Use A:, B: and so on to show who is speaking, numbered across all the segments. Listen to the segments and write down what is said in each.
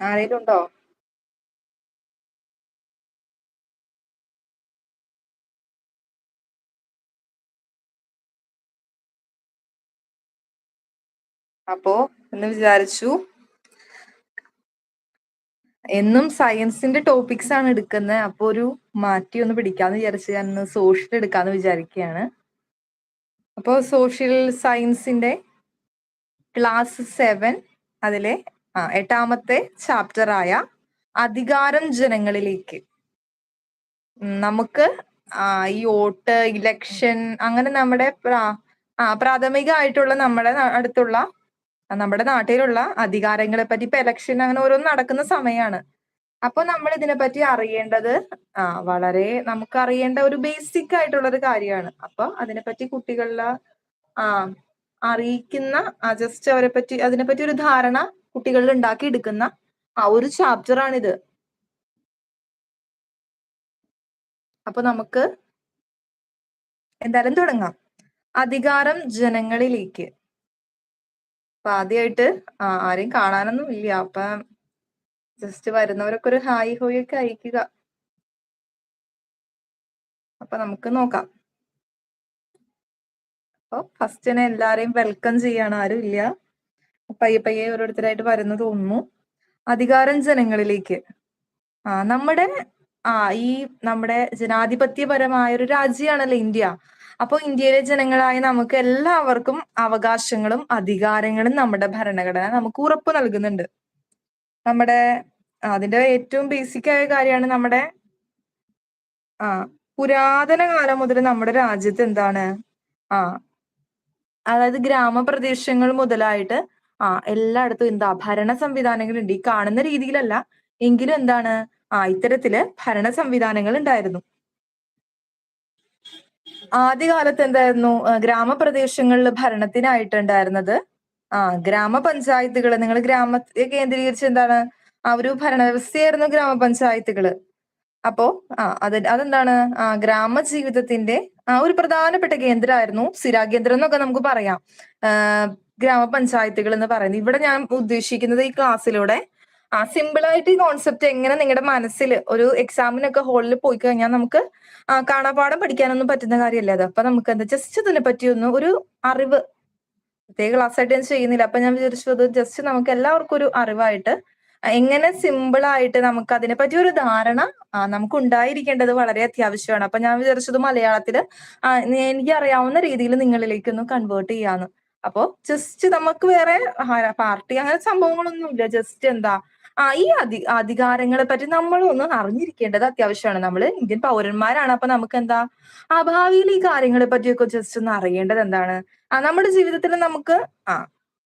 A: ആരേലും ഉണ്ടോ? അപ്പോ എന്ന് വിചാരിച്ചു. എന്നും സയൻസിന്റെ ടോപ്പിക്സ് ആണ് എടുക്കുന്നത് അപ്പൊ ഒരു മാറ്റി ഒന്ന് പിടിക്കാന്ന് വിചാരിച്ച് ഞാൻ സോഷ്യൽ എടുക്കാന്ന് വിചാരിക്കുകയാണ് അപ്പോൾ സോഷ്യൽ സയൻസിന്റെ ക്ലാസ് സെവൻ അതിലെ ആ എട്ടാമത്തെ ചാപ്റ്റർ ആയ അധികാരം ജനങ്ങളിലേക്ക്. നമുക്ക് ഈ വോട്ട് ഇലക്ഷൻ അങ്ങനെ നമ്മുടെ ആ പ്രാഥമികമായിട്ടുള്ള നമ്മുടെ അടുത്തുള്ള നമ്മുടെ നാട്ടിലുള്ള അധികാരങ്ങളെ പറ്റി ഇപ്പൊ ഇലക്ഷൻ അങ്ങനെ ഓരോന്ന് നടക്കുന്ന സമയമാണ് അപ്പൊ നമ്മൾ ഇതിനെ പറ്റി അറിയേണ്ടത് ആ വളരെ നമുക്ക് അറിയേണ്ട ഒരു ബേസിക് ആയിട്ടുള്ള ഒരു കാര്യമാണ്. അപ്പൊ അതിനെപ്പറ്റി കുട്ടികളിലെ ആ അറിയിക്കുന്ന ജസ്റ്റ് അവരെ പറ്റി അതിനെപ്പറ്റി ഒരു ധാരണ കുട്ടികളിൽ ഉണ്ടാക്കി എടുക്കുന്ന ആ ഒരു ചാപ്റ്റർ ആണിത്. അപ്പൊ നമുക്ക് എന്തായാലും തുടങ്ങാം. അധികാരം ജനങ്ങളിലേക്ക്. അപ്പൊ ആദ്യമായിട്ട് ആരെയും കാണാനൊന്നും ഇല്ല. അപ്പൊ ജസ്റ്റ് വരുന്നവരൊക്കെ ഒരു ഹായ് ഹോയ് ഒക്കെ അയക്കുക. അപ്പൊ നമുക്ക് നോക്കാം. അപ്പൊ ഫസ്റ്റ് തന്നെ എല്ലാരെയും വെൽക്കം ചെയ്യാണ്. ആരും ഇല്ല. പയ്യെ പയ്യെ ഓരോരുത്തരായിട്ട് വരുന്നു തോന്നുന്നു. അധികാരം ജനങ്ങളിലേക്ക്. ആ നമ്മുടെ ആ ഈ നമ്മുടെ ജനാധിപത്യപരമായ ഒരു രാജ്യമാണല്ലോ ഇന്ത്യ. അപ്പൊ ഇന്ത്യയിലെ ജനങ്ങളായ നമുക്ക് എല്ലാവർക്കും അവകാശങ്ങളും അധികാരങ്ങളും നമ്മുടെ ഭരണഘടന നമുക്ക് ഉറപ്പ് നൽകുന്നുണ്ട്. നമ്മുടെ അതിന്റെ ഏറ്റവും ബേസിക് ആയ കാര്യമാണ് നമ്മുടെ ആ പുരാതന കാലം മുതൽ നമ്മുടെ രാജ്യത്ത് എന്താണ്? ആ അതായത് ഗ്രാമപ്രദേശങ്ങൾ മുതലായിട്ട് ആ എല്ലായിടത്തും എന്താ ഭരണ സംവിധാനങ്ങളുണ്ട്. ഈ കാണുന്ന രീതിയിലല്ല. എങ്കിലും എന്താണ്? ആ ഇത്തരത്തിൽ ഭരണ സംവിധാനങ്ങൾ ഉണ്ടായിരുന്നു. ആദ്യകാലത്ത് എന്തായിരുന്നു? ഗ്രാമപ്രദേശങ്ങളിൽ ഭരണത്തിനായിട്ടുണ്ടായിരുന്നത്. ആ ഗ്രാമപഞ്ചായത്തുകൾ നിങ്ങൾ ഗ്രാമത്തെ കേന്ദ്രീകരിച്ച് എന്താണ്? ആ ഒരു ഭരണവ്യവസ്ഥയായിരുന്നു ഗ്രാമപഞ്ചായത്തുകൾ. അപ്പോ ആ അത് അതെന്താണ്? ആ ഗ്രാമജീവിതത്തിന്റെ ഒരു പ്രധാനപ്പെട്ട കേന്ദ്രമായിരുന്നു സിരാ കേന്ദ്രം എന്നൊക്കെ നമുക്ക് പറയാം. ഗ്രാമപഞ്ചായത്തുകൾ എന്ന് പറയുന്നത്. ഇവിടെ ഞാൻ ഉദ്ദേശിക്കുന്നത് ഈ ക്ലാസ്സിലൂടെ ആ സിമ്പിൾ ആയിട്ട് ഈ കോൺസെപ്റ്റ് എങ്ങനെ നിങ്ങളുടെ മനസ്സിൽ ഒരു എക്സാമിനൊക്കെ ഹോളിൽ പോയി കഴിഞ്ഞാൽ നമുക്ക് കാണാപാഠം പഠിക്കാനൊന്നും പറ്റുന്ന കാര്യമല്ല അത്? അപ്പൊ നമുക്ക് എന്താ ജസ്റ്റ് ഇതിനെ പറ്റി ഒന്ന് ഒരു അറിവ്. പ്രത്യേക ക്ലാസ് ആയിട്ട് ഞാൻ ചെയ്യുന്നില്ല. അപ്പൊ ഞാൻ വിചാരിച്ചു അത് ജസ്റ്റ് നമുക്ക് എല്ലാവർക്കും ഒരു അറിവായിട്ട് എങ്ങനെ സിമ്പിൾ ആയിട്ട് നമുക്ക് അതിനെ പറ്റി ഒരു ധാരണ നമുക്ക് ഉണ്ടായിരിക്കേണ്ടത് വളരെ അത്യാവശ്യമാണ്. അപ്പൊ ഞാൻ വിചാരിച്ചത് മലയാളത്തിൽ ആ, എനിക്ക് അറിയാവുന്ന രീതിയിൽ നിങ്ങളിലേക്കൊന്ന് കൺവേർട്ട് ചെയ്യാന്ന്. അപ്പോ ജസ്റ്റ് നമുക്ക് വേറെ പാർട്ടി അങ്ങനെ സംഭവങ്ങളൊന്നുമില്ല. ജസ്റ്റ് എന്താ ആ ഈ അധി അധികാരങ്ങളെ പറ്റി നമ്മൾ ഒന്ന് അറിഞ്ഞിരിക്കേണ്ടത് അത്യാവശ്യമാണ്. നമ്മൾ ഇന്ത്യൻ പൗരന്മാരാണ്. അപ്പൊ നമുക്ക് എന്താ ആ ഭാവിയിൽ ഈ കാര്യങ്ങളെ പറ്റിയൊക്കെ ജസ്റ്റ് ഒന്ന് അറിയേണ്ടത് എന്താണ്? ആ നമ്മുടെ ജീവിതത്തിൽ നമുക്ക് ആ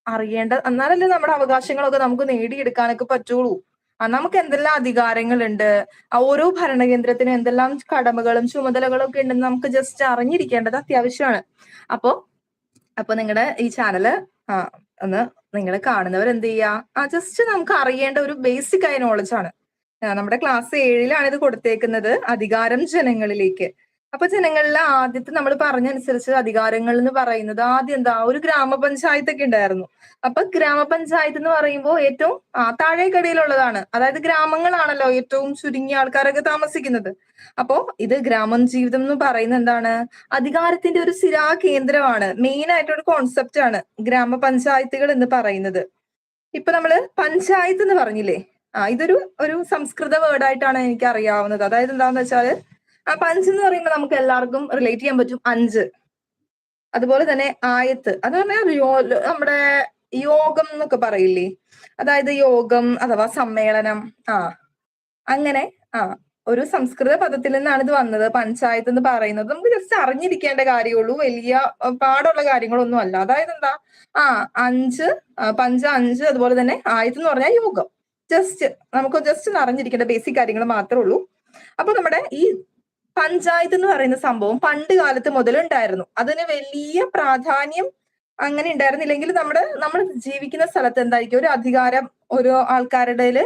A: അറിയേണ്ട എന്നാലല്ലേ നമ്മുടെ അവകാശങ്ങളൊക്കെ നമുക്ക് നേടിയെടുക്കാനൊക്കെ പറ്റുള്ളൂ. നമുക്ക് എന്തെല്ലാം അധികാരങ്ങളുണ്ട്? ഓരോ ഭരണകേന്ദ്രത്തിനും എന്തെല്ലാം കടമകളും ചുമതലകളും ഒക്കെ ഉണ്ടെന്ന് നമുക്ക് ജസ്റ്റ് അറിഞ്ഞിരിക്കേണ്ടത് അത്യാവശ്യമാണ്. അപ്പോ അപ്പൊ നിങ്ങളുടെ ഈ ചാനൽ ഒന്ന് നിങ്ങൾ കാണുന്നവർ എന്ത് ചെയ്യുക ആ ജസ്റ്റ് നമുക്ക് അറിയേണ്ട ഒരു ബേസിക് ആയ നോളജ് ആണ്. നമ്മുടെ ക്ലാസ് ഏഴിലാണ് ഇത് കൊടുത്തേക്കുന്നത്. അധികാരം ജനങ്ങളിലേക്ക്. അപ്പൊ ജനങ്ങളിലെ ആദ്യത്തെ നമ്മൾ പറഞ്ഞനുസരിച്ച് അധികാരങ്ങൾ എന്ന് പറയുന്നത് ആദ്യം എന്താ? ഒരു ഗ്രാമപഞ്ചായത്ത് ഒക്കെ ഉണ്ടായിരുന്നു. അപ്പൊ ഗ്രാമപഞ്ചായത്ത് എന്ന് പറയുമ്പോൾ ഏറ്റവും ആ താഴേക്കടിയിലുള്ളതാണ്. അതായത് ഗ്രാമങ്ങളാണല്ലോ ഏറ്റവും ചുരുങ്ങിയ ആൾക്കാരൊക്കെ താമസിക്കുന്നത്. അപ്പോ ഇത് ഗ്രാമം ജീവിതം എന്ന് പറയുന്നത് എന്താണ്? അധികാരത്തിന്റെ ഒരു സ്ഥിരാ കേന്ദ്രമാണ് മെയിൻ ആയിട്ടൊരു കോൺസെപ്റ്റ് ആണ് ഗ്രാമപഞ്ചായത്തുകൾ എന്ന് പറയുന്നത്. ഇപ്പൊ നമ്മൾ പഞ്ചായത്ത് എന്ന് പറഞ്ഞില്ലേ? ആ ഇതൊരു ഒരു സംസ്കൃത വേർഡായിട്ടാണ് എനിക്ക് അറിയാവുന്നത് അതായത് എന്താന്ന് വെച്ചാൽ ആ പഞ്ച് എന്ന് പറയുമ്പോൾ നമുക്ക് എല്ലാവർക്കും റിലേറ്റ് ചെയ്യാൻ പറ്റും അഞ്ച്. അതുപോലെ തന്നെ ആയത്ത്. അത് പറഞ്ഞാൽ നമ്മുടെ യോഗം എന്നൊക്കെ പറയില്ലേ? അതായത് യോഗം അഥവാ സമ്മേളനം. ആ. അങ്ങനെ ആ. ഒരു സംസ്കൃത പദത്തിൽ നിന്നാണ് ഇത് വന്നത്. പഞ്ചായത്ത് എന്ന് പറയുന്നത്. നമുക്ക് ജസ്റ്റ് അറിഞ്ഞിരിക്കേണ്ട കാര്യമുള്ളൂ. വലിയ പാടുള്ള കാര്യങ്ങളൊന്നും അല്ല. അതായത് എന്താ? ആ അഞ്ച് പഞ്ച അഞ്ച് അതുപോലെ തന്നെ ആയത്ത് എന്ന് പറഞ്ഞാൽ യോഗം. ജസ്റ്റ് നമുക്ക് ജസ്റ്റ് അറിഞ്ഞിരിക്കേണ്ട ബേസിക് കാര്യങ്ങൾ മാത്രമേ ഉള്ളൂ. അപ്പൊ നമ്മുടെ ഈ പഞ്ചായത്ത് എന്ന് പറയുന്ന സംഭവം പണ്ട് കാലത്ത് മുതൽ ഉണ്ടായിരുന്നു അതിന് വലിയ പ്രാധാന്യം അങ്ങനെ ഉണ്ടായിരുന്നില്ലെങ്കിൽ നമ്മുടെ നമ്മൾ ജീവിക്കുന്ന സ്ഥലത്ത് എന്തായിരിക്കും? ഒരു അധികാരം ഒരു ആൾക്കാരുടെ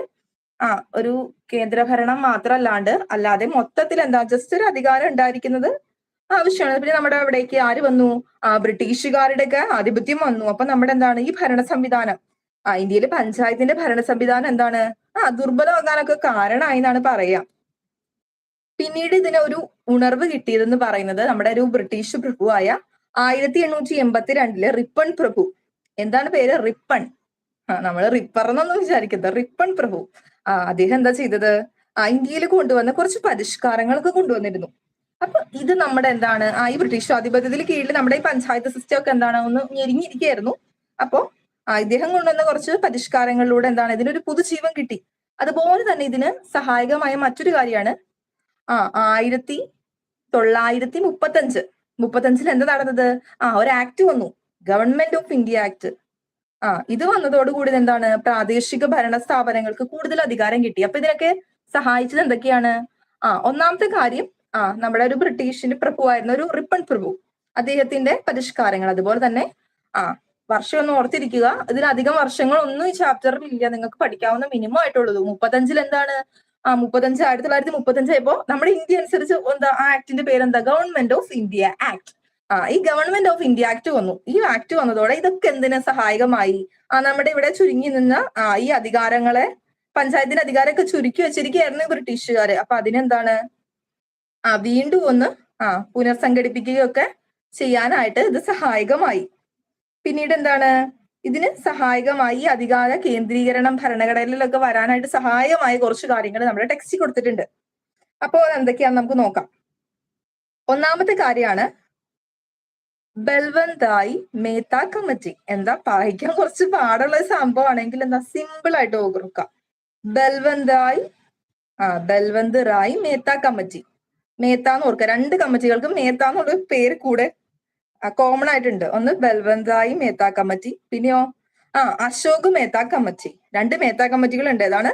A: ആ ഒരു കേന്ദ്രഭരണം മാത്രമല്ലാണ്ട് അല്ലാതെ മൊത്തത്തിൽ എന്താ ജസ്റ്റ് ഒരു അധികാരം ഉണ്ടായിരിക്കുന്നത് ആവശ്യമാണ്. പിന്നെ നമ്മുടെ അവിടേക്ക് ആര് വന്നു? ആ ബ്രിട്ടീഷുകാരുടെ ഒക്കെ ആധിപത്യം വന്നു. അപ്പൊ നമ്മുടെ എന്താണ് ഈ ഭരണ സംവിധാനം. ആ ഇന്ത്യയിലെ പഞ്ചായത്തിന്റെ ഭരണ സംവിധാനം എന്താണ്? ആ ദുർബലമാകാനൊക്കെ കാരണമായി എന്നാണ് പറയാം. പിന്നീട് ഇതിന് ഒരു ഉണർവ് കിട്ടിയതെന്ന് പറയുന്നത് നമ്മുടെ ഒരു ബ്രിട്ടീഷ് പ്രഭുവായ ആയിരത്തി എണ്ണൂറ്റി എൺപത്തി രണ്ടിലെ റിപ്പൺ പ്രഭു. എന്താണ് പേര്? റിപ്പൺ. ആ നമ്മൾ റിപ്പർ എന്നൊന്നും വിചാരിക്കരുത്. റിപ്പൺ പ്രഭു. ആ അദ്ദേഹം എന്താ ചെയ്തത്? ആ ഇന്ത്യയിൽ കൊണ്ടുവന്ന കുറച്ച് പരിഷ്കാരങ്ങളൊക്കെ കൊണ്ടുവന്നിരുന്നു. അപ്പൊ ഇത് നമ്മുടെ എന്താണ്? ആ ഈ ബ്രിട്ടീഷ് ആധിപത്യത്തിൽ കീഴിൽ നമ്മുടെ ഈ പഞ്ചായത്ത് സിസ്റ്റം ഒക്കെ എന്താണ്? ഒന്ന് ഞെരിഞ്ഞിരിക്കുകയായിരുന്നു. അപ്പോ ഇദ്ദേഹം കൊണ്ടുവന്ന കുറച്ച് പരിഷ്കാരങ്ങളിലൂടെ എന്താണ്? ഇതിനൊരു പുതുജീവൻ കിട്ടി. അതുപോലെ തന്നെ ഇതിന് സഹായകമായ മറ്റൊരു കാര്യമാണ് ആ ആയിരത്തി തൊള്ളായിരത്തി മുപ്പത്തഞ്ച്. മുപ്പത്തഞ്ചിൽ എന്താ നടന്നത്? ആ ഒരു ആക്ട് വന്നു. ഗവൺമെന്റ് ഓഫ് ഇന്ത്യ ആക്ട് ആ ഇത് വന്നതോടുകൂടി എന്താണ്? പ്രാദേശിക ഭരണ സ്ഥാപനങ്ങൾക്ക് കൂടുതൽ അധികാരം കിട്ടി. അപ്പൊ ഇതിനൊക്കെ സഹായിച്ചത് എന്തൊക്കെയാണ്? ആ ഒന്നാമത്തെ കാര്യം ആ നമ്മുടെ ഒരു ബ്രിട്ടീഷിന്റെ പ്രഭു ആയിരുന്ന ഒരു റിപ്പൺ പ്രഭു. അദ്ദേഹത്തിന്റെ പരിഷ്കാരങ്ങൾ. അതുപോലെ തന്നെ ആ വർഷം ഒന്ന് ഓർത്തിരിക്കുക. ഇതിലധികം വർഷങ്ങളൊന്നും ഈ ചാപ്റ്ററിൽ ഇല്ല. നിങ്ങൾക്ക് പഠിക്കാവുന്ന മിനിമം ആയിട്ടുള്ളത്. മുപ്പത്തഞ്ചിൽ എന്താണ്? ആ മുപ്പത്തഞ്ച് ആയിരത്തി തൊള്ളായിരത്തി മുപ്പത്തഞ്ച് ആയപ്പോ നമ്മുടെ ഇന്ത്യ അനുസരിച്ച് എന്താ ആ ആക്ടിന്റെ പേരെന്താ? ഗവൺമെന്റ് ഓഫ് ഇന്ത്യ ആക്ട് ആ ഈ ഗവൺമെന്റ് ഓഫ് ഇന്ത്യ ആക്ട് വന്നു. ഈ ആക്ട് വന്നതോടെ ഇതൊക്കെ എന്തിനു സഹായകമായി? ആ നമ്മുടെ ഇവിടെ ചുരുങ്ങി നിന്ന ആ ഈ അധികാരങ്ങളെ പഞ്ചായത്തിന്റെ അധികാരമൊക്കെ ചുരുക്കി വെച്ചിരിക്കുകയായിരുന്നു ബ്രിട്ടീഷുകാര്. അപ്പൊ അതിനെന്താണ്? ആ വീണ്ടും ഒന്ന് ആ പുനർസംഘടിപ്പിക്കുകയൊക്കെ ചെയ്യാനായിട്ട് ഇത് സഹായകമായി. പിന്നീട് എന്താണ്? ഇതിന് സഹായകമായി അധികാര കേന്ദ്രീകരണം ഭരണഘടനയിലൊക്കെ വരാനായിട്ട് സഹായമായ കുറച്ച് കാര്യങ്ങൾ നമ്മുടെ ടെക്സ്റ്റ് കൊടുത്തിട്ടുണ്ട്. അപ്പോൾ എന്തൊക്കെയാന്ന് നമുക്ക് നോക്കാം. ഒന്നാമത്തെ കാര്യമാണ് ബൽവന്തായി മേത്ത കമ്മിറ്റി. എന്താ വായിക്കാൻ കുറച്ച് പാടുള്ള സംഭവമാണെങ്കിൽ എന്താ സിമ്പിൾ ആയിട്ട് ഓർക്കാം ബൽവന്തായി ആ ബൽവന്ത് റായ് മേത്ത കമ്മിറ്റി. മേത്ത എന്ന് ഓർക്കുക. രണ്ട് കമ്മിറ്റികൾക്കും മേത്ത എന്നുള്ള പേര് കൂടെ കോമൺ ആയിട്ടുണ്ട്. ഒന്ന് ബൽവന്തായി മേത്ത കമ്മിറ്റി പിന്നെയോ ആ അശോക് മേത്ത കമ്മിറ്റി. രണ്ട് മേത്ത കമ്മിറ്റികൾ ഉണ്ട് ഏതാണ്?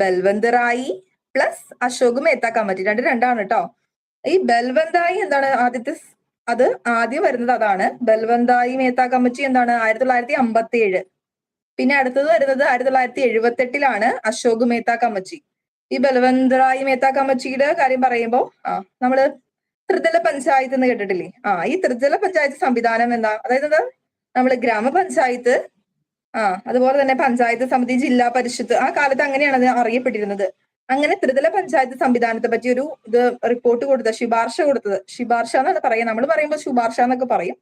A: Balwant Rai plus Ashok Mehta committee. രണ്ട് രണ്ടാണ് കേട്ടോ ഈ ബൽവന്തായി എന്താണ് ആദ്യത്തെ അത് ആദ്യം വരുന്നത് അതാണ്. ബൽവന്തായി മേത്ത കമ്മിറ്റി എന്താണ്? ആയിരത്തി തൊള്ളായിരത്തി അമ്പത്തി ഏഴ് പിന്നെ അടുത്തത് വരുന്നത് ആയിരത്തി തൊള്ളായിരത്തി എഴുപത്തി എട്ടിലാണ് അശോക് മേത്ത കമ്മിറ്റി. ഈ ബൽവന്തറായി മേത്ത കമ്മിറ്റിയുടെ കാര്യം പറയുമ്പോൾ ആ നമ്മൾ ത്രിതല പഞ്ചായത്ത് എന്ന് കേട്ടിട്ടില്ലേ? ആ ഈ ത്രിതല പഞ്ചായത്ത് സംവിധാനം എന്താ? അതായത് എന്താ? നമ്മൾ ഗ്രാമപഞ്ചായത്ത് ആ അതുപോലെ തന്നെ പഞ്ചായത്ത് സമിതി ജില്ലാ പരിഷത്ത് ആ കാലത്ത് അങ്ങനെയാണ് അത് അറിയപ്പെട്ടിരുന്നത്. അങ്ങനെ ത്രിതല പഞ്ചായത്ത് സംവിധാനത്തെ പറ്റി ഒരു ഇത് റിപ്പോർട്ട് കൊടുത്തത് ശുപാർശ കൊടുത്തത് ശുപാർശ എന്നാണ് പറയുക നമ്മൾ പറയുമ്പോൾ ശുപാർശ എന്നൊക്കെ പറയും.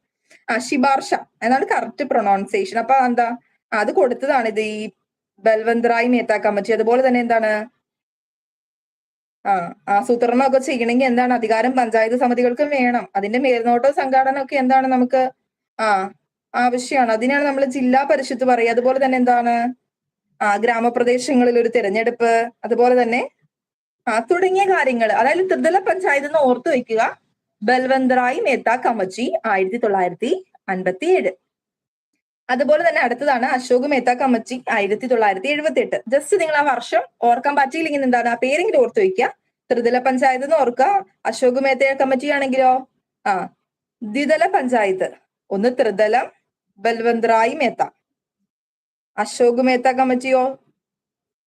A: ആ ശുപാർശ എന്നാണ് കറക്റ്റ് പ്രൊണൗൺസിയേഷൻ അപ്പൊ എന്താ അത് കൊടുത്തതാണ് ഇത് ഈ ബൽവന്ത് മേത്ത കമ്മിറ്റി അതുപോലെ തന്നെ എന്താണ്? ആ ആസൂത്രണം ഒക്കെ ചെയ്യണമെങ്കിൽ എന്താണ് അധികാരം പഞ്ചായത്ത് സമിതികൾക്കും വേണം. അതിന്റെ മേൽനോട്ട സംഘാടനം ഒക്കെ എന്താണ് നമുക്ക് ആ ആവശ്യമാണ്. അതിനാണ് നമ്മൾ ജില്ലാ പരിഷത്ത് പറയുക. അതുപോലെ തന്നെ എന്താണ് ആ ഗ്രാമപ്രദേശങ്ങളിൽ ഒരു തിരഞ്ഞെടുപ്പ് അതുപോലെ തന്നെ ആ തുടങ്ങിയ കാര്യങ്ങൾ അതായത് ത്രിതല പഞ്ചായത്ത് എന്ന് ഓർത്തു വെക്കുക. ബൽവന്തറായി മേത്ത കമ്മച്ചി ആയിരത്തി തൊള്ളായിരത്തി അൻപത്തി ഏഴ് അതുപോലെ തന്നെ അടുത്തതാണ് അശോക് മേത്ത കമ്മിറ്റി ആയിരത്തി തൊള്ളായിരത്തി എഴുപത്തി എട്ട് ജസ്റ്റ് നിങ്ങൾ ആ വർഷം ഓർക്കാൻ പറ്റിയില്ലെങ്കിൽ എന്താണ്? ആ പേരെങ്കിലും ഓർത്ത് വയ്ക്കുക ത്രിതല പഞ്ചായത്ത് എന്ന് ഓർക്കുക. അശോക് മേത്ത കമ്മിറ്റി ആണെങ്കിലോ? ആ ദ്വിതല പഞ്ചായത്ത്. ഒന്ന് ത്രിതലം ബൽവന്ത്രായി മേത്ത. അശോക് മേത്ത കമ്മിറ്റിയോ?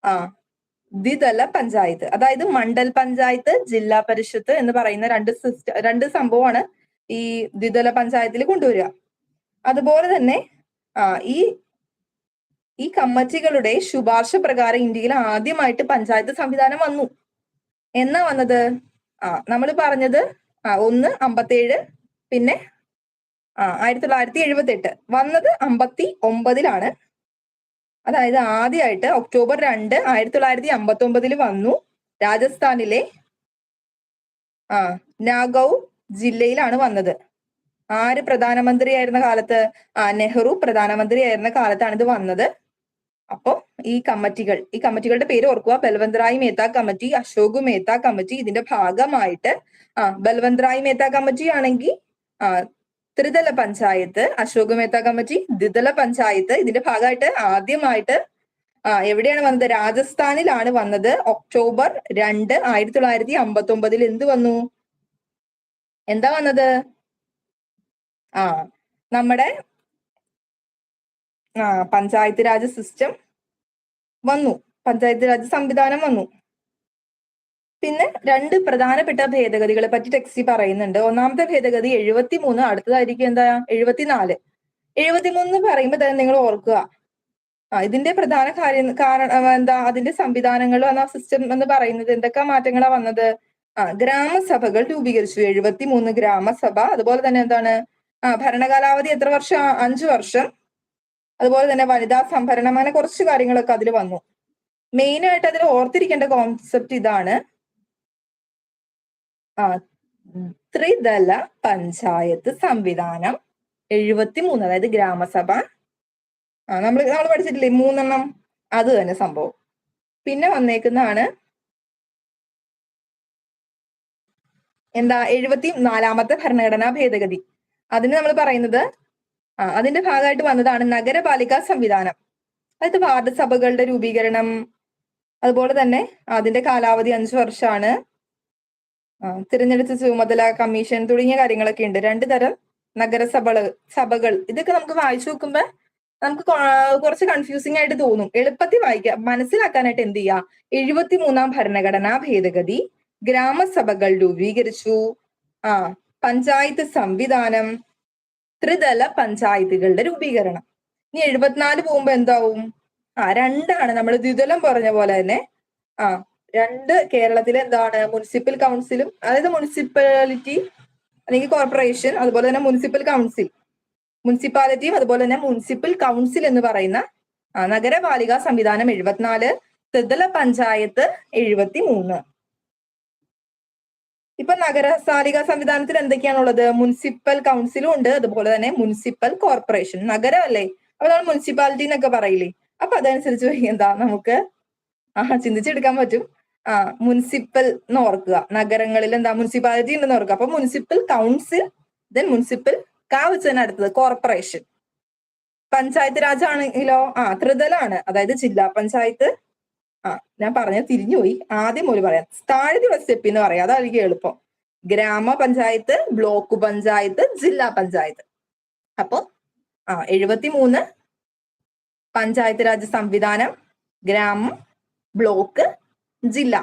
A: ആ ദ്വിതല പഞ്ചായത്ത്. അതായത് മണ്ഡൽ പഞ്ചായത്ത് ജില്ലാ പരിഷത്ത് എന്ന് പറയുന്ന രണ്ട് സിസ്റ്റ രണ്ട് സംഭവമാണ് ഈ ദ്വിതല പഞ്ചായത്തിൽ കൊണ്ടുവരിക. അതുപോലെ തന്നെ ഈ ഈ കമ്മിറ്റികളുടെ ശുപാർശ പ്രകാരം ഇന്ത്യയിൽ ആദ്യമായിട്ട് പഞ്ചായത്ത് സംവിധാനം വന്നു. എന്നാ വന്നത്? ആ നമ്മൾ പറഞ്ഞത് ആ ഒന്ന് അമ്പത്തേഴ് പിന്നെ ആ ആയിരത്തി തൊള്ളായിരത്തി എഴുപത്തി എട്ട് വന്നത് അമ്പത്തി ഒമ്പതിലാണ് അതായത് ആദ്യമായിട്ട് ഒക്ടോബർ രണ്ട് ആയിരത്തി തൊള്ളായിരത്തി അമ്പത്തി ഒമ്പതിൽ വന്നു. രാജസ്ഥാനിലെ ആ നാഗൌ ജില്ലയിലാണ് വന്നത്. ആര് പ്രധാനമന്ത്രിയായിരുന്ന കാലത്ത്? ആ നെഹ്റു പ്രധാനമന്ത്രിയായിരുന്ന കാലത്താണ് ഇത് വന്നത്. അപ്പോ ഈ കമ്മിറ്റികൾ ഈ കമ്മിറ്റികളുടെ പേര് ഓർക്കുക. ബൽവന്തറായി മേത്ത കമ്മിറ്റി അശോക് മേത്ത കമ്മിറ്റി ഇതിന്റെ ഭാഗമായിട്ട് ആ ബൽവന്തറായി മേത്ത കമ്മിറ്റി ആണെങ്കിൽ ആ ത്രിതല പഞ്ചായത്ത് അശോക് മേത്ത കമ്മിറ്റി ദ്വിതല പഞ്ചായത്ത് ഇതിന്റെ ഭാഗമായിട്ട് ആദ്യമായിട്ട് ആ എവിടെയാണ് വന്നത്? രാജസ്ഥാനിലാണ് വന്നത്. ഒക്ടോബർ രണ്ട് ആയിരത്തി തൊള്ളായിരത്തി അമ്പത്തി ഒമ്പതിൽ എന്ത് വന്നു? എന്താ വന്നത്? ആ നമ്മുടെ ആ പഞ്ചായത്ത് രാജ് സിസ്റ്റം വന്നു. പഞ്ചായത്ത് രാജ് സംവിധാനം വന്നു. പിന്നെ രണ്ട് പ്രധാനപ്പെട്ട ഭേദഗതികളെ പറ്റി ടെക്സി പറയുന്നുണ്ട്. ഒന്നാമത്തെ ഭേദഗതി എഴുപത്തി മൂന്ന് അടുത്തതായിരിക്കും എന്താ? എഴുപത്തിനാല്. എഴുപത്തിമൂന്ന് പറയുമ്പോൾ തന്നെ നിങ്ങൾ ഓർക്കുക. ആ ഇതിന്റെ പ്രധാന കാര്യം കാരണം എന്താ? അതിന്റെ സംവിധാനങ്ങളും എന്ന സിസ്റ്റം എന്ന് പറയുന്നത് എന്തൊക്കെ മാറ്റങ്ങളാണ് വന്നത്? ആ ഗ്രാമസഭകൾ രൂപീകരിച്ചു. എഴുപത്തി മൂന്ന് ഗ്രാമസഭ അതുപോലെ തന്നെ എന്താണ്? ആ ഭരണകാലാവധി എത്ര വർഷം? അഞ്ചു വർഷം. അതുപോലെ തന്നെ വനിതാ സംഭരണം അങ്ങനെ കുറച്ച് കാര്യങ്ങളൊക്കെ അതിൽ വന്നു. മെയിൻ ആയിട്ട് അതിൽ ഓർത്തിരിക്കേണ്ട കോൺസെപ്റ്റ് ഇതാണ് ആ ത്രിതല പഞ്ചായത്ത് സംവിധാനം എഴുപത്തി മൂന്ന് അതായത് ഗ്രാമസഭ. ആ നമ്മൾ നമ്മൾ പഠിച്ചിട്ടില്ലേ മൂന്നെണ്ണം? അത് തന്നെ സംഭവം. പിന്നെ വന്നേക്കുന്നതാണ് എന്താ എഴുപത്തി നാലാമത്തെ ഭരണഘടനാ ഭേദഗതി. അതിന് നമ്മൾ പറയുന്നത് ആ അതിന്റെ ഭാഗമായിട്ട് വന്നതാണ് നഗരപാലിക സംവിധാനം. അതായത് വാർഡ് സഭകളുടെ രൂപീകരണം അതുപോലെ തന്നെ അതിന്റെ കാലാവധി അഞ്ചു വർഷമാണ്. തിരഞ്ഞെടുത്ത ചുമതല കമ്മീഷൻ തുടങ്ങിയ കാര്യങ്ങളൊക്കെ ഉണ്ട്. രണ്ടു തരം നഗരസഭകൾ സഭകൾ. ഇതൊക്കെ നമുക്ക് വായിച്ചു നോക്കുമ്പോ നമുക്ക് കുറച്ച് കൺഫ്യൂസിംഗ് ആയിട്ട് തോന്നും. എളുപ്പത്തിൽ വായിക്കാം. മനസ്സിലാക്കാനായിട്ട് എന്ത് ചെയ്യുക എഴുപത്തി മൂന്നാം ഭരണഘടനാ ഭേദഗതി ഗ്രാമസഭകൾ രൂപീകരിച്ചു. ആ പഞ്ചായത്ത് സംവിധാനം ത്രിതല പഞ്ചായത്തുകളുടെ രൂപീകരണം. ഇനി എഴുപത്തിനാല് പോകുമ്പോ എന്താവും? ആ രണ്ടാണ്. നമ്മൾ ദ്വിതലം പറഞ്ഞ പോലെ തന്നെ ആ രണ്ട് കേരളത്തിൽ എന്താണ്? മുനിസിപ്പൽ കൗൺസിലും അതായത് മുനിസിപ്പാലിറ്റി അല്ലെങ്കിൽ കോർപ്പറേഷൻ അതുപോലെ തന്നെ മുനിസിപ്പൽ കൗൺസിൽ മുനിസിപ്പാലിറ്റിയും അതുപോലെ തന്നെ മുനിസിപ്പൽ കൗൺസിൽ എന്ന് പറയുന്ന നഗരപാലിക സംവിധാനം എഴുപത്തിനാല് ത്രിതല പഞ്ചായത്ത് എഴുപത്തി മൂന്ന് ഇപ്പൊ നഗരപാലിക സംവിധാനത്തിൽ എന്തൊക്കെയാണുള്ളത്? മുനിസിപ്പൽ കൗൺസിലും ഉണ്ട്. അതുപോലെ തന്നെ മുനിസിപ്പൽ കോർപ്പറേഷൻ നഗരം അല്ലേ അപ്പൊ നമ്മൾ മുനിസിപ്പാലിറ്റി എന്നൊക്കെ പറയില്ലേ? അപ്പൊ അതനുസരിച്ച് എന്താ നമുക്ക് ആ ചിന്തിച്ചെടുക്കാൻ പറ്റും. ആ മുനിസിപ്പൽ എന്ന് ഓർക്കുക. നഗരങ്ങളിൽ എന്താ മുനിസിപ്പാലിറ്റി ഉണ്ടെന്ന് ഓർക്കുക. അപ്പൊ മുനിസിപ്പൽ കൗൺസിൽ ദെൻ മുനിസിപ്പൽ കാ തന്നെ അടുത്തത് കോർപ്പറേഷൻ. പഞ്ചായത്ത് രാജാണെങ്കിലോ? ആ ത്രിതലാണ്. അതായത് ജില്ലാ പഞ്ചായത്ത് ആ ഞാൻ പറഞ്ഞ തിരിഞ്ഞുപോയി ആദ്യം ഒരു പറയാം. താഴെയുള്ള സ്റ്റെപ്പ് എന്ന് പറയാം. അതായിരിക്കും എളുപ്പം. ഗ്രാമപഞ്ചായത്ത് ബ്ലോക്ക് പഞ്ചായത്ത് ജില്ലാ പഞ്ചായത്ത്. അപ്പോ ആ എഴുപത്തി മൂന്ന് പഞ്ചായത്ത് രാജ് സംവിധാനം ഗ്രാമം ബ്ലോക്ക് ജില്ല.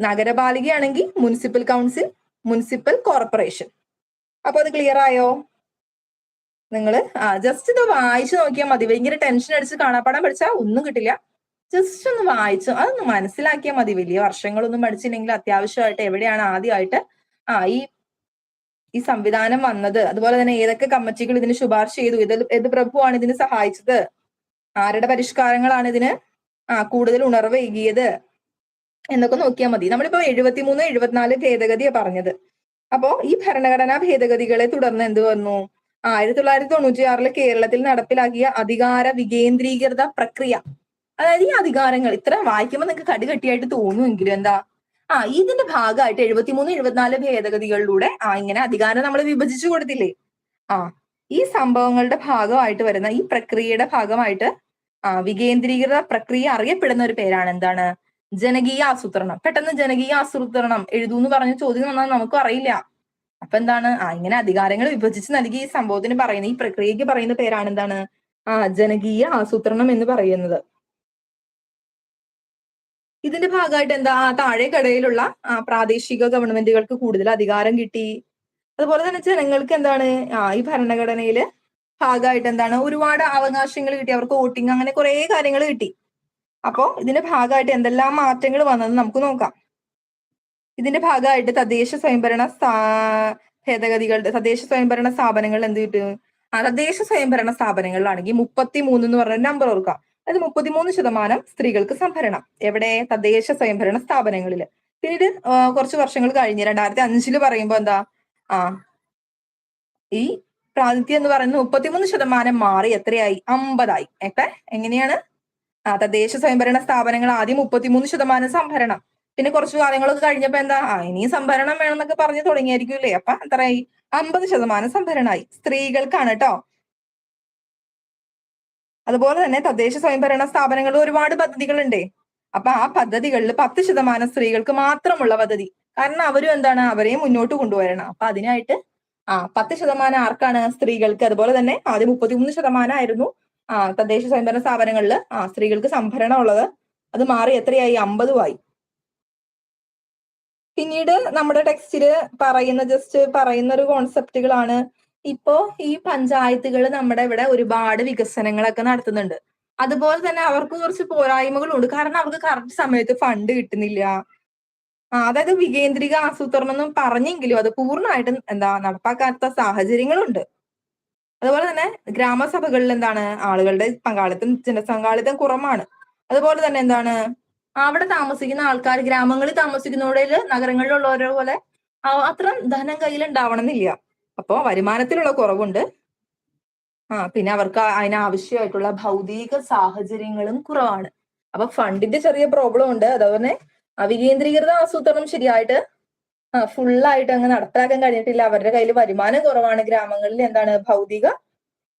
A: നഗരപാലികയാണെങ്കിൽ മുനിസിപ്പൽ കൗൺസിൽ മുനിസിപ്പൽ കോർപ്പറേഷൻ. അപ്പൊ അത് ക്ലിയർ ആയോ? നിങ്ങൾ ആ ജസ്റ്റ് ഇത് വായിച്ചു നോക്കിയാൽ മതി. ഭയങ്കര ടെൻഷൻ അടിച്ച് കാണാപ്പാടാൻ പഠിച്ചാൽ ഒന്നും കിട്ടില്ല. ജസ്റ്റ് ഒന്ന് വായിച്ചു അതൊന്ന് മനസ്സിലാക്കിയാൽ മതി. വലിയ വർഷങ്ങളൊന്നും പഠിച്ചില്ലെങ്കിൽ അത്യാവശ്യമായിട്ട് എവിടെയാണ് ആദ്യമായിട്ട് ആ ഈ ഈ സംവിധാനം വന്നത്. അതുപോലെ തന്നെ ഏതൊക്കെ കമ്മിറ്റികൾ ഇതിന് ശുപാർശ ചെയ്തു? ഇത് ഏത് പ്രഭുവാണ് ഇതിന് സഹായിച്ചത്. ആരുടെ പരിഷ്കാരങ്ങളാണ് ഇതിന് ആ കൂടുതൽ ഉണർവ് ഏകിയത്? എന്നൊക്കെ നോക്കിയാൽ മതി. നമ്മളിപ്പോ എഴുപത്തിമൂന്ന് എഴുപത്തിനാല് ഭേദഗതിയാണ് പറഞ്ഞത്. അപ്പോ ഈ ഭരണഘടനാ ഭേദഗതികളെ തുടർന്ന് എന്ത് വന്നു? ആയിരത്തി തൊള്ളായിരത്തി തൊണ്ണൂറ്റി ആറിൽ കേരളത്തിൽ നടപ്പിലാക്കിയ അധികാര വികേന്ദ്രീകൃത പ്രക്രിയ. അതായത് ഈ അധികാരങ്ങൾ ഇത്ര വായിക്കുമ്പോൾ നിങ്ങൾക്ക് കടികട്ടിയായിട്ട് തോന്നുമെങ്കിലും എന്താ? ആ ഇതിന്റെ ഭാഗമായിട്ട് എഴുപത്തിമൂന്ന് എഴുപത്തിനാല് ഭേദഗതികളിലൂടെ ആ ഇങ്ങനെ അധികാരം നമ്മൾ വിഭജിച്ചു കൊടുത്തില്ലേ? ആ ഈ സംഭവങ്ങളുടെ ഭാഗമായിട്ട് വരുന്ന ഈ പ്രക്രിയയുടെ ഭാഗമായിട്ട് ആ വികേന്ദ്രീകൃത പ്രക്രിയ അറിയപ്പെടുന്ന ഒരു പേരാണ് എന്താണ്? ജനകീയ ആസൂത്രണം. പെട്ടെന്ന് ജനകീയ ആസൂത്രണം എഴുതൂന്ന് പറഞ്ഞ ചോദ്യം വന്നാൽ നമുക്കും അറിയില്ല. അപ്പൊ എന്താണ്? ആ ഇങ്ങനെ അധികാരങ്ങൾ വിഭജിച്ച് നൽകി ഈ സംഭവത്തിന് പറയുന്ന ഈ പ്രക്രിയക്ക് പറയുന്ന പേരാണ് എന്താണ്? ആ ജനകീയ ആസൂത്രണം എന്ന് പറയുന്നത്. ഇതിന്റെ ഭാഗമായിട്ട് എന്താ താഴെ കടയിലുള്ള പ്രാദേശിക ഗവൺമെന്റുകൾക്ക് കൂടുതൽ അധികാരം കിട്ടി. അതുപോലെ തന്നെ ജനങ്ങൾക്ക് എന്താണ് ആ ഈ ഭരണഘടനയിൽ ഭാഗമായിട്ട് എന്താണ് ഒരുപാട് അവകാശങ്ങൾ കിട്ടി. അവർക്ക് വോട്ടിംഗ് അങ്ങനെ കുറെ കാര്യങ്ങൾ കിട്ടി. അപ്പോ ഇതിന്റെ ഭാഗമായിട്ട് എന്തെല്ലാം മാറ്റങ്ങൾ വന്നതെന്ന് നമുക്ക് നോക്കാം. ഇതിന്റെ ഭാഗമായിട്ട് തദ്ദേശ സ്വയംഭരണ ഭേദഗതികളുടെ തദ്ദേശ സ്വയംഭരണ സ്ഥാപനങ്ങൾ എന്ത് കിട്ടും? തദ്ദേശ സ്വയംഭരണ സ്ഥാപനങ്ങളിലാണെങ്കിൽ മുപ്പത്തി മൂന്ന് എന്ന് പറഞ്ഞ നമ്പർ ഓർക്കാം അതായത് മുപ്പത്തിമൂന്ന് ശതമാനം സ്ത്രീകൾക്ക് സംഭരണം. എവിടെ? തദ്ദേശ സ്വയംഭരണ സ്ഥാപനങ്ങളിൽ പിന്നീട് കുറച്ച് വർഷങ്ങൾ കഴിഞ്ഞ് രണ്ടായിരത്തി അഞ്ചിൽ പറയുമ്പോ എന്താ? ആ ഈ പ്രാതിനിധ്യം എന്ന് പറയുന്നത് മുപ്പത്തിമൂന്ന് ശതമാനം മാറി എത്രയായി? അമ്പതായി. ഒക്കെ എങ്ങനെയാണ്? ആ തദ്ദേശ സ്വയംഭരണ സ്ഥാപനങ്ങൾ ആദ്യം മുപ്പത്തിമൂന്ന് ശതമാനം സംഭരണം. പിന്നെ കുറച്ച് കാലങ്ങളൊക്കെ കഴിഞ്ഞപ്പോ എന്താ? ആ ഇനിയും സംഭരണം വേണമെന്നൊക്കെ പറഞ്ഞു തുടങ്ങിയായിരിക്കും അല്ലേ അപ്പൊ എത്രയായി അമ്പത് ശതമാനം സംഭരണമായി സ്ത്രീകൾക്കാണ് കേട്ടോ അതുപോലെ തന്നെ തദ്ദേശ സ്വയംഭരണ സ്ഥാപനങ്ങളിൽ ഒരുപാട് പദ്ധതികളുണ്ട്. അപ്പൊ ആ പദ്ധതികളിൽ പത്ത് ശതമാനം സ്ത്രീകൾക്ക് മാത്രമുള്ള പദ്ധതി. കാരണം അവരും എന്താണ് അവരെയും മുന്നോട്ട് കൊണ്ടുവരണം. അപ്പൊ അതിനായിട്ട് ആ പത്ത് ശതമാനം ആർക്കാണ് സ്ത്രീകൾക്ക്? അതുപോലെ തന്നെ ആദ്യം മുപ്പത്തിമൂന്ന് ശതമാനമായിരുന്നു ആ തദ്ദേശ സ്വയംഭരണ സ്ഥാപനങ്ങളിൽ ആ സ്ത്രീകൾക്ക് സംഭരണം ഉള്ളത്. അത് മാറി എത്രയായി? അമ്പതുമായി പിന്നീട് നമ്മുടെ ടെക്സ്റ്റിൽ പറയുന്ന ജസ്റ്റ് പറയുന്ന ഒരു കോൺസെപ്റ്റുകളാണ് ഇപ്പോ ഈ പഞ്ചായത്തുകൾ നമ്മുടെ ഇവിടെ ഒരുപാട് വികസനങ്ങളൊക്കെ നടത്തുന്നുണ്ട്. അതുപോലെ തന്നെ അവർക്ക് കുറച്ച് പോരായ്മകളുണ്ട്. കാരണം അവർക്ക് കറക്റ്റ് സമയത്ത് ഫണ്ട് കിട്ടുന്നില്ല. അതായത് വികേന്ദ്രിക ആസൂത്രണം എന്നും പറഞ്ഞെങ്കിലും അത് പൂർണമായിട്ടും എന്താ നടപ്പാക്കാത്ത സാഹചര്യങ്ങളുണ്ട്. അതുപോലെ തന്നെ ഗ്രാമസഭകളിൽ എന്താണ് ആളുകളുടെ പങ്കാളിത്തം ജനസങ്കാളിത്തം കുറവാണ്. അതുപോലെ തന്നെ എന്താണ് അവിടെ താമസിക്കുന്ന ആൾക്കാർ ഗ്രാമങ്ങളിൽ താമസിക്കുന്നവരിൽ നഗരങ്ങളിലുള്ളവരെ പോലെ അത്ര ധനം കയ്യിൽ ഉണ്ടാവണമെന്നില്ല അപ്പോ വരുമാനത്തിലുള്ള കുറവുണ്ട്. ആ പിന്നെ അവർക്ക് അതിനാവശ്യമായിട്ടുള്ള ഭൗതിക സാഹചര്യങ്ങളും കുറവാണ്. അപ്പൊ ഫണ്ടിന്റെ ചെറിയ പ്രോബ്ലം ഉണ്ട്. അതുപോലെ അവികേന്ദ്രീകൃത ആസൂത്രണം ശരിയായിട്ട് ഫുള്ളായിട്ട് അങ്ങ് നടപ്പിലാക്കാൻ കഴിഞ്ഞിട്ടില്ല. അവരുടെ കയ്യിൽ വരുമാനം കുറവാണ്. ഗ്രാമങ്ങളിൽ എന്താണ് ഭൗതിക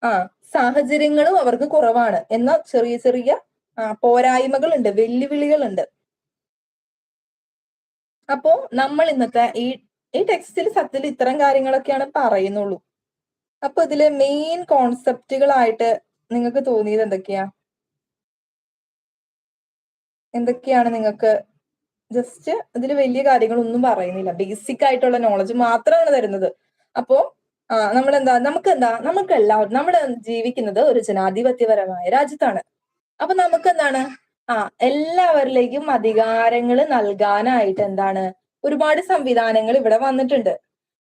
A: ആ സാഹചര്യങ്ങളും അവർക്ക് കുറവാണ്. എന്ന ചെറിയ ചെറിയ പോരായ്മകളുണ്ട്. വെല്ലുവിളികളുണ്ട്. അപ്പോ നമ്മൾ ഇന്നത്തെ ഈ ഈ ടെക്സ്റ്റിൽ സത്യത്തിൽ ഇത്തരം കാര്യങ്ങളൊക്കെയാണ് പറയുന്നുള്ളൂ. അപ്പൊ ഇതിലെ മെയിൻ കോൺസെപ്റ്റുകളായിട്ട് നിങ്ങൾക്ക് തോന്നിയത് എന്തൊക്കെയാ? എന്തൊക്കെയാണ് നിങ്ങൾക്ക് ജസ്റ്റ് ഇതിൽ വലിയ കാര്യങ്ങളൊന്നും പറയുന്നില്ല. ബേസിക് ആയിട്ടുള്ള നോളജ് മാത്രമാണ് തരുന്നത്. അപ്പോ ആ നമ്മൾ എന്താ നമുക്ക് എന്താ നമുക്ക് എല്ലാവരും നമ്മൾ ജീവിക്കുന്നത് ഒരു ജനാധിപത്യപരമായ രാജ്യത്താണ്. അപ്പൊ നമുക്ക് എന്താണ് ആ എല്ലാവരിലേക്കും അധികാരങ്ങൾ നൽകാനായിട്ട് എന്താണ് ഒരുപാട് സംവിധാനങ്ങൾ ഇവിടെ വന്നിട്ടുണ്ട്.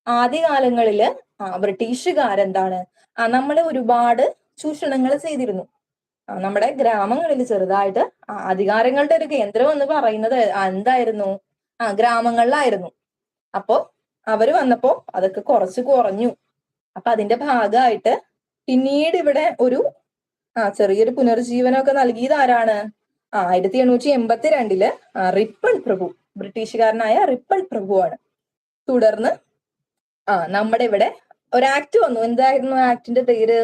A: ആദ്യകാലങ്ങളിൽ ആ ബ്രിട്ടീഷുകാരെന്താണ് ആ നമ്മളെ ഒരുപാട് ചൂഷണങ്ങൾ ചെയ്തിരുന്നു. നമ്മുടെ ഗ്രാമങ്ങളിൽ ചെറുതായിട്ട് അധികാരങ്ങളുടെ ഒരു കേന്ദ്രം എന്ന് പറയുന്നത് എന്തായിരുന്നു? ആ ഗ്രാമങ്ങളിലായിരുന്നു. അപ്പോ അവർ വന്നപ്പോ അതൊക്കെ കുറച്ച് കുറഞ്ഞു. അപ്പൊ അതിന്റെ ഭാഗമായിട്ട് പിന്നീട് ഇവിടെ ഒരു ആ ചെറിയൊരു പുനർജീവനമൊക്കെ നൽകിയത് ആരാണ്? ആയിരത്തി എണ്ണൂറ്റി എൺപത്തി രണ്ടിൽ റിപ്പൺ പ്രഭു. ബ്രിട്ടീഷുകാരനായ റിപ്പൾ പ്രഭുവാണ്. തുടർന്ന് ആ നമ്മുടെ ഇവിടെ ഒരു ആക്ട് വന്നു. എന്തായിരുന്നു ആക്ടിന്റെ പേര്?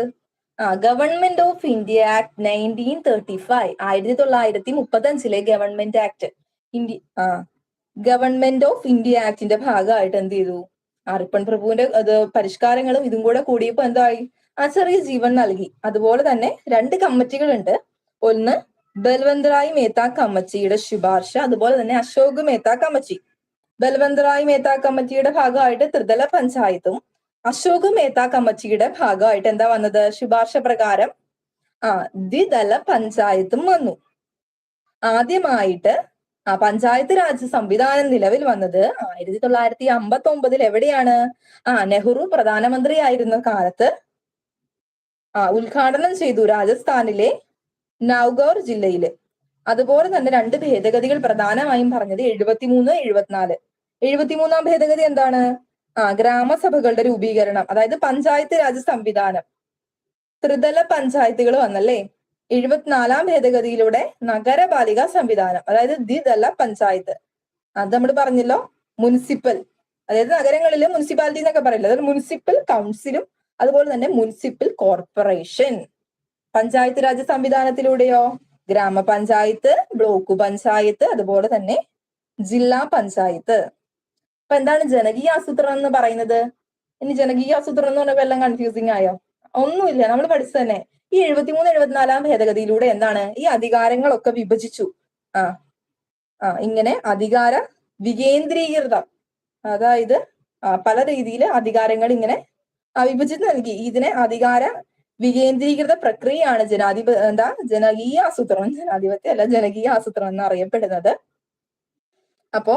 A: ആ government of India act nineteen thirty five ആയിരത്തി തൊള്ളായിരത്തി മുപ്പത്തഞ്ചിലെ ഗവൺമെന്റ് ആക്ട് ഇന്ത്യ ആ ഗവൺമെന്റ് ഓഫ് ഇന്ത്യ ആക്ടിന്റെ ഭാഗമായിട്ട് എന്ത് ചെയ്തു? അറിപ്പൺ റിപ്പൺ പ്രഭുവിന്റെ അത് പരിഷ്കാരങ്ങളും ഇതും കൂടെ കൂടിയപ്പോ എന്തായി? ആ ചെറിയ ജീവൻ നൽകി. അതുപോലെ തന്നെ രണ്ട് കമ്മിറ്റികളുണ്ട്. ഒന്ന് ബൽവന്തറായി മേത്ത കമ്മച്ചിയുടെ ശുപാർശ അതുപോലെ തന്നെ അശോക് മേത്ത കമ്മച്ചി ബൽവന്തറായി മേത്ത കമ്മിറ്റിയുടെ ഭാഗമായിട്ട് ത്രിതല പഞ്ചായത്തും അശോക് മേത്ത കമ്മിറ്റിയുടെ ഭാഗമായിട്ട് എന്താ വന്നത്? ശുപാർശ പ്രകാരം ആ ദ്വിതല പഞ്ചായത്തും വന്നു. ആദ്യമായിട്ട് ആ പഞ്ചായത്ത് രാജ് സംവിധാനം നിലവിൽ വന്നത് ആയിരത്തി തൊള്ളായിരത്തി അമ്പത്തി ഒമ്പതിൽ എവിടെയാണ്? ആ നെഹ്റു പ്രധാനമന്ത്രി ആയിരുന്ന കാലത്ത് ആ ഉദ്ഘാടനം ചെയ്തു രാജസ്ഥാനിലെ നൗഗൗർ ജില്ലയിൽ. അതുപോലെ തന്നെ രണ്ട് ഭേദഗതികൾ പ്രധാനമായും പറഞ്ഞത് എഴുപത്തിമൂന്ന് എഴുപത്തിനാല്. എഴുപത്തിമൂന്നാം ഭേദഗതി എന്താണ്? ആ ഗ്രാമസഭകളുടെ രൂപീകരണം അതായത് പഞ്ചായത്ത് രാജ് സംവിധാനം. ത്രിതല പഞ്ചായത്തുകൾ വന്നല്ലേ? എഴുപത്തിനാലാം ഭേദഗതിയിലൂടെ നഗരപാലിക സംവിധാനം അതായത് ദ്വിതല പഞ്ചായത്ത്. അത് നമ്മൾ പറഞ്ഞല്ലോ മുനിസിപ്പൽ. അതായത് നഗരങ്ങളിൽ മുനിസിപ്പാലിറ്റി എന്നൊക്കെ പറയില്ല? അതായത് മുനിസിപ്പൽ കൗൺസിലും അതുപോലെ തന്നെ മുനിസിപ്പൽ കോർപ്പറേഷൻ. പഞ്ചായത്ത് രാജ് സംവിധാനത്തിലൂടെയോ? ഗ്രാമപഞ്ചായത്ത് ബ്ലോക്ക് പഞ്ചായത്ത് അതുപോലെ തന്നെ ജില്ലാ പഞ്ചായത്ത്. അപ്പൊ എന്താണ് ജനകീയ ആസൂത്രണം എന്ന് പറയുന്നത്? ഇനി ജനകീയ ആസൂത്രണം എന്ന് പറഞ്ഞപ്പോ എല്ലാം കൺഫ്യൂസിങ് ആയോ? ഒന്നുമില്ല നമ്മൾ പഠിച്ചു തന്നെ. ഈ എഴുപത്തിമൂന്ന് എഴുപത്തിനാലാം ഭേദഗതിയിലൂടെ എന്താണ് ഈ അധികാരങ്ങളൊക്കെ വിഭജിച്ചു. ആ ആ ഇങ്ങനെ അധികാര വികേന്ദ്രീകൃതം. അതായത് പല രീതിയിൽ അധികാരങ്ങൾ ഇങ്ങനെ വിഭജിച്ച് നൽകി. ഇതിനെ അധികാര വികേന്ദ്രീകൃത പ്രക്രിയയാണ് ജനാധിപ എന്താ? ജനകീയ ആസൂത്രണം. ജനാധിപത്യം അല്ല ജനകീയ ആസൂത്രണം എന്ന് അറിയപ്പെടുന്നത് അപ്പോ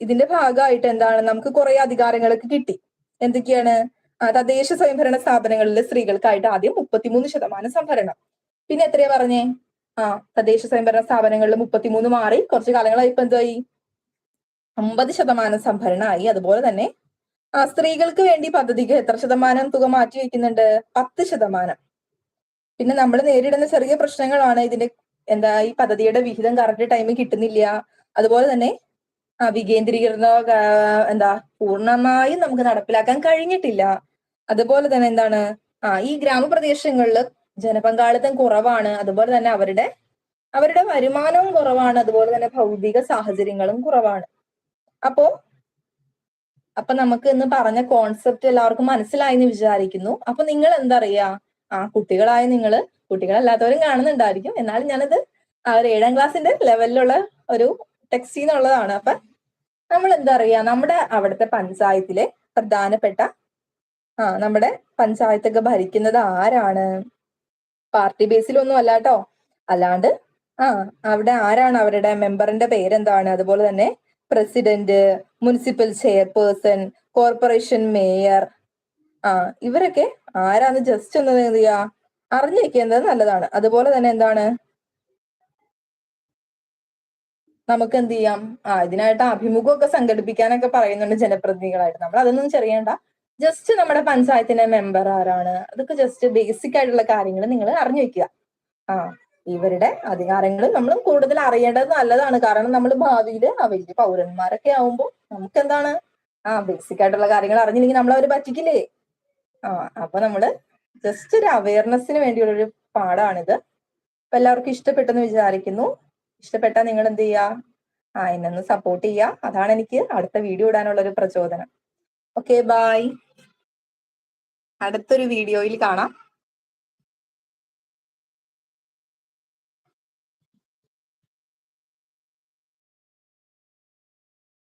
A: ഇതിന്റെ ഭാഗമായിട്ട് എന്താണ്? നമുക്ക് കുറെ അധികാരങ്ങളൊക്കെ കിട്ടി. എന്തൊക്കെയാണ്? തദ്ദേശ സ്വയംഭരണ സ്ഥാപനങ്ങളിൽ സ്ത്രീകൾക്കായിട്ട് ആദ്യം മുപ്പത്തിമൂന്ന് ശതമാനം സംഭരണം. പിന്നെ എത്രയാ പറഞ്ഞേ? ആ തദ്ദേശ സ്വയംഭരണ സ്ഥാപനങ്ങളിൽ മുപ്പത്തിമൂന്ന് മാറി. കുറച്ച് കാലങ്ങളായി ഇപ്പൊ എന്തായി അമ്പത് ശതമാനം സംഭരണമായി അതുപോലെ തന്നെ സ്ത്രീകൾക്ക് വേണ്ടി പദ്ധതിക്ക് എത്ര ശതമാനം തുക മാറ്റി വെക്കുന്നുണ്ട് പത്ത് ശതമാനം. പിന്നെ നമ്മൾ നേരിടുന്ന ചെറിയ പ്രശ്നങ്ങളാണ് ഇതിന്റെ എന്താ ഈ പദ്ധതിയുടെ വിഹിതം കറക്റ്റ് ടൈമിൽ കിട്ടുന്നില്ല. അതുപോലെ തന്നെ വികേന്ദ്രീകരണ എന്താ പൂർണമായും നമുക്ക് നടപ്പിലാക്കാൻ കഴിഞ്ഞിട്ടില്ല. അതുപോലെ തന്നെ എന്താണ് ആ ഈ ഗ്രാമപ്രദേശങ്ങളിൽ ജനപങ്കാളിത്തം കുറവാണ്. അതുപോലെ തന്നെ അവരുടെ അവരുടെ വരുമാനവും കുറവാണ്. അതുപോലെ തന്നെ ഭൗതിക സാഹചര്യങ്ങളും കുറവാണ്. അപ്പോ അപ്പൊ നമുക്ക് ഇന്ന് പറഞ്ഞ കോൺസെപ്റ്റ് എല്ലാവർക്കും മനസ്സിലായി എന്ന് വിചാരിക്കുന്നു. അപ്പൊ നിങ്ങൾ എന്താ അറിയാ ആ കുട്ടികളായ നിങ്ങൾ കുട്ടികളല്ലാത്തവരും കാണുന്നുണ്ടായിരിക്കും. എന്നാലും ഞാനത് ആ ഒരു ഏഴാം ക്ലാസ്സിന്റെ ലെവലിലുള്ള ഒരു ടെക്സ്റ്റ് എന്നുള്ളതാണ് അപ്പൊ നമ്മൾ എന്താ അറിയാ നമ്മുടെ അവിടുത്തെ പഞ്ചായത്തിലെ പ്രധാനപ്പെട്ട ആ നമ്മുടെ പഞ്ചായത്തൊക്കെ ഭരിക്കുന്നത് ആരാണ്? പാർട്ടി ബേസിലൊന്നും അല്ല കേട്ടോ അല്ലാണ്ട് ആ അവിടെ ആരാണ്? അവരുടെ മെമ്പറിന്റെ പേരെന്താണ്? അതുപോലെ തന്നെ president municipal chairperson corporation mayor ആ ഇവരൊക്കെ ആരാന്ന് ജസ്റ്റ് ഒന്ന് എന്ത് ചെയ്യുക അറിഞ്ഞിരിക്കേണ്ടത് നല്ലതാണ്. അതുപോലെ തന്നെ എന്താണ്? നമുക്ക് എന്ത് ചെയ്യാം? ആ ഇതിനായിട്ട് അഭിമുഖമൊക്കെ സംഘടിപ്പിക്കാനൊക്കെ പറയുന്നുണ്ട് ജനപ്രതിനിധികളായിട്ട്. നമ്മൾ അതൊന്നും ചെറിയണ്ട. ജസ്റ്റ് നമ്മുടെ പഞ്ചായത്തിന്റെ മെമ്പർ ആരാണ്? അതൊക്കെ ജസ്റ്റ് ബേസിക് ആയിട്ടുള്ള കാര്യങ്ങൾ നിങ്ങൾ അറിഞ്ഞു വെക്കുക ആ. ഇവരുടെ അധികാരങ്ങൾ നമ്മൾ കൂടുതൽ അറിയേണ്ടത് നല്ലതാണ്. കാരണം നമ്മൾ ഭാവിയിൽ ആ വലിയ പൗരന്മാരൊക്കെ ആവുമ്പോൾ നമുക്ക് എന്താണ് ആ ബേസിക് ആയിട്ടുള്ള കാര്യങ്ങൾ അറിഞ്ഞില്ലെങ്കിൽ നമ്മൾ അവർ പറ്റിക്കില്ലേ? ആ അപ്പൊ നമ്മൾ ജസ്റ്റ് ഒരു അവയർനെസ്സിന് വേണ്ടിയുള്ള ഒരു പാഠമാണിത് അപ്പൊ എല്ലാവർക്കും ഇഷ്ടപ്പെട്ടെന്ന് വിചാരിക്കുന്നു. ഇഷ്ടപ്പെട്ടാൽ നിങ്ങൾ എന്ത് ചെയ്യുക ആ എന്നൊന്ന് സപ്പോർട്ട് ചെയ്യുക അതാണ് എനിക്ക് അടുത്ത വീഡിയോ ഇടാനുള്ള ഒരു പ്രചോദനം. ഓക്കെ ബായ് അടുത്തൊരു വീഡിയോയിൽ കാണാം.